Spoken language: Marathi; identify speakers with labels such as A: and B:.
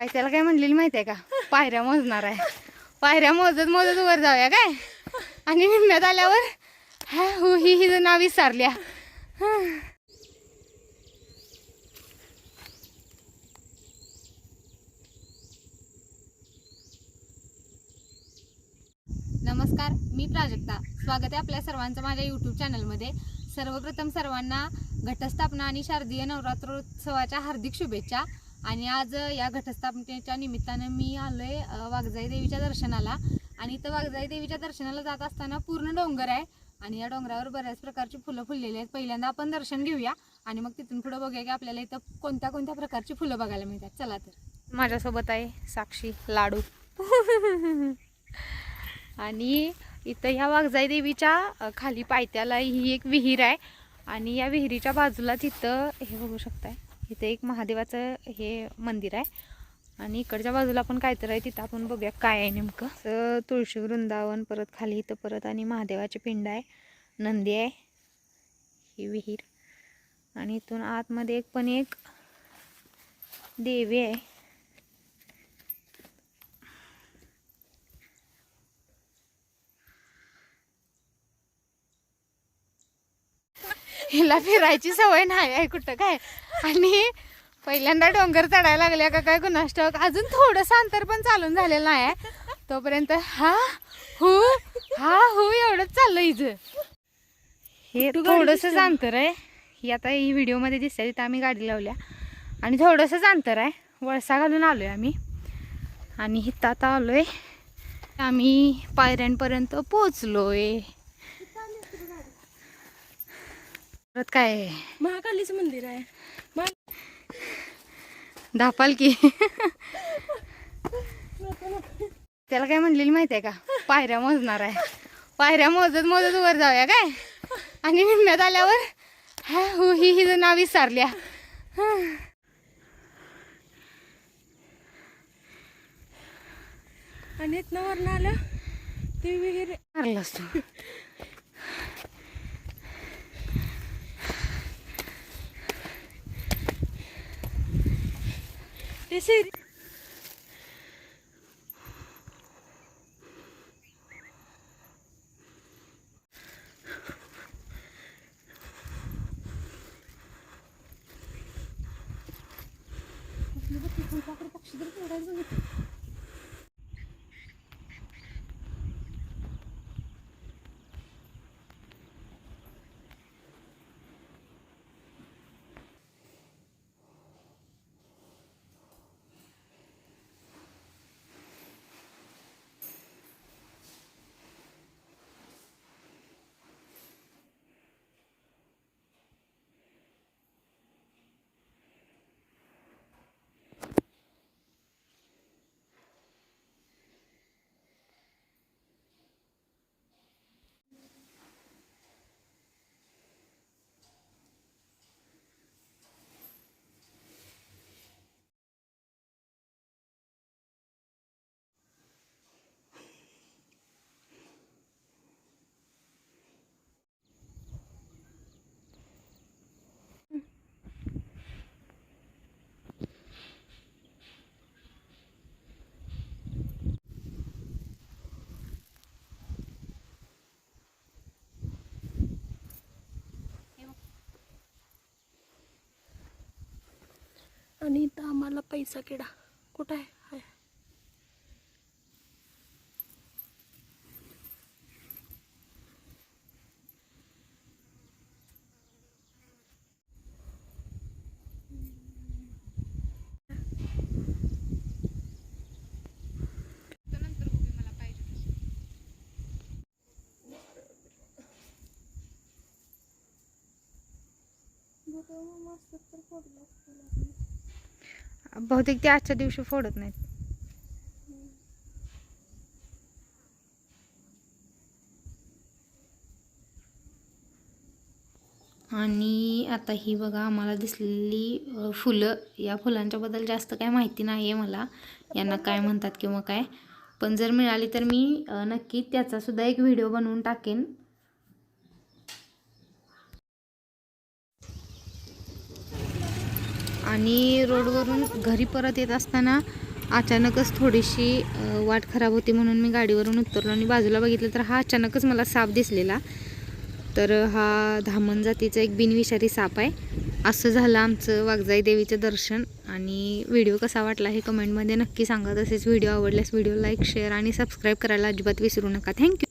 A: काय त्याला काय म्हणलेली माहिती आहे का? पायऱ्या मोजणार आहे. पायऱ्या मोजत मोजत वर जाऊया काय? आणि निम्म्यात आल्यावर हा हो ही हिचं नाव विसरल्या. नमस्कार मी प्राजक्ता. स्वागत आहे आपल्या सर्वांचं माझ्या यूट्यूब चॅनलमध्ये सर्वप्रथम सर्वांना घटस्थापना आणि शारदीय नवरात्रोत्सवाच्या हार्दिक शुभेच्छा. आणि आज या घटस्थापनेच्या निमित्तानं मी आलोय आहे वाघजाई देवीच्या दर्शनाला. आणि इथं वाघजाई देवीच्या दर्शनाला जात असताना पूर्ण डोंगर आहे आणि या डोंगरावर बऱ्याच प्रकारची फुलं फुललेली आहेत. पहिल्यांदा आपण दर्शन घेऊया आणि मग तिथून पुढं बघूया की आपल्याला इथं कोणत्या कोणत्या प्रकारची फुलं बघायला मिळतात. चला तर. माझ्यासोबत आहे साक्षी लाडू. आणि इथं ह्या वाघजाई देवीच्या खाली पायथ्याला ही एक विहीर आहे. आणि या विहिरीच्या बाजूला तिथं हे बघू शकताय इथं एक महादेवाचं हे मंदिर आहे. आणि इकडच्या बाजूला पण काहीतरी आहे तिथं आपण बघूया काय आहे नेमकं. तर तुळशी वृंदावन परत खाली इथं परत आणि महादेवाचे पिंड आहे नंदी आहे ही विहीर. आणि इथून आतमध्ये एक पण एक देवी आहे. हिला फिरायची सवय नाही आहे कुठं काय. आणि पहिल्यांदा डोंगर चढायला लागल्या का काय ठाऊक अजून थोडंसं अंतर पण चालून झालेलं नाही आहे. तोपर्यंत हा हु हा हु एवढंच चाललं हिचं हे थोडंसंच अंतर आहे. ही आता ही व्हिडिओमध्ये दिसते तिथं आम्ही गाडी लावल्या. आणि थोडंसंच अंतर आहे. वळसा घालून आलोय आम्ही. आणि इथं आता आलोय. आम्ही पायऱ्यांपर्यंत पोचलोय परत काय?
B: महाकालीचं मंदिर आहे.
A: धापाल की. त्याला काय म्हणलेली माहिती आहे का? पायऱ्या मोजणार आहे. पायऱ्या मोजत मोजत वर जाऊया काय? आणि निम्म्यात आल्यावर हा हो ही हिचं नाव विसरल्या.
B: आणि इथनं वरनं आलं ते विहीर
A: मारलास तू
B: ते शेरी आणि इथं आम्हाला पैसा केडा. कुठं आहे? हाय. मस्त तर पडला.
A: बहुतेक ते आजच्या दिवशी फोडत नाहीत. आणि आता ही बघा आम्हाला दिसलेली फुलं. या फुलांच्याबद्दल जास्त काय माहिती नाही आहे मला. यांना काय म्हणतात किंवा काय. पण जर मिळाली तर मी नक्की त्याचासुद्धा एक व्हिडिओ बनवून टाकेन. आणि रोडवरून घरी परत येत असताना अचानकच थोडीशी वाट खराब होती म्हणून मी गाडीवरून उतरलो आणि बाजूला बघितलं तर हा अचानकच मला साप दिसलेला. तर हा धामण जातीचा एक बिनविषारी साप आहे. असं झालं आमचं वाघजाई देवीचं दर्शन आणि व्हिडिओ कसा वाटला हे कमेंटमध्ये नक्की सांगा. तसेच व्हिडिओ आवडल्यास व्हिडिओ लाईक शेअर आणि सबस्क्राईब करायला अजिबात विसरू नका. थँक्यू.